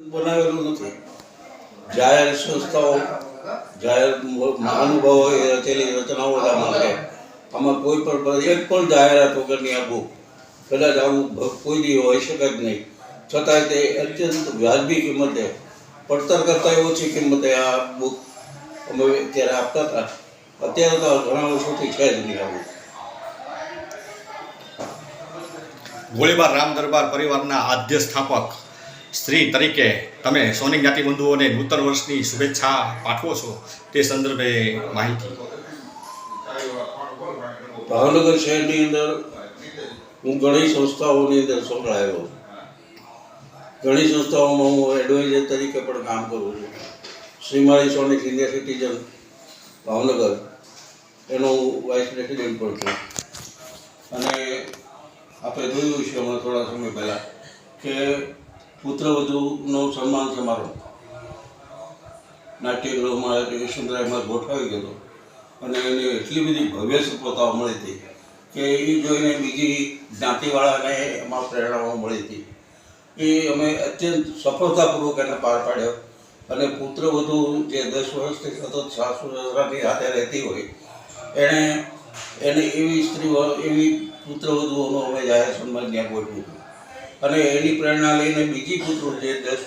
બનાવેલું નથી. જાહેર સંસ્થાઓ, જાહેર મહાનુભાવો એ રચેલી રચનાઓ આમાં છે આમાં કોઈ પણ એક પણ જાહેરાત વગરની આ કદાચ આવું કોઈ દી હોઈ શકે જ નહીં. છતાંય તે અત્યંત વ્યાજબી કિંમતે, પડતર કરતાં ઓછી કિંમતે આ બુક અમે ત્યારે આપતા હતા. અત્યારે તો ઘણા વર્ષોથી છે જ નહીં આવું ગોળીબાર રામ દરબાર પરિવારના આદ્ય સ્થાપક સ્ત્રી તરીકે તમે સોનિક જ્ઞાતિ બંધુઓને નૂતન વર્ષની શુભેચ્છા પાઠવો છો તે સંદર્ભે માહિતી. ભાવનગર શહેરની અંદર હું ઘણી સંસ્થાઓની અંદર સંકળાયેલો ઘણી સંસ્થાઓમાં હું એડવાઇઝર તરીકે પણ કામ કરું છું. શ્રીમાળી સોનિક સિનિયર સિટીઝન ભાવનગર, એનો હું વાઇસ પ્રેસિડેન્ટ પણ છું. અને આપણે જોયું છે હમણાં થોડા સમય પહેલાં કે પુત્રવધુનો સન્માન સમારોહ. નાટ્યગૃહમાં યશવંતરાયમાં ગોઠવાઈ ગયો અને એને એટલી બધી ભવ્ય સફળતાઓ મળી હતી કે એ જોઈને બીજી જ્ઞાતિવાળાને એમાં પ્રેરણાઓ મળી હતી. એ અમે અત્યંત સફળતાપૂર્વક એને પાર પાડ્યો. અને પુત્રવધુ જે દસ વર્ષથી સતત સાસુ સસરાની સાથે રહેતી હોય, એણે એને એવી સ્ત્રીઓ, એવી પુત્રવધુઓનો અમે જાહેર સન્માન ત્યાં ગોઠવ્યું અને એની પ્રેરણા લઈને બીજી પુત્રો જે દસ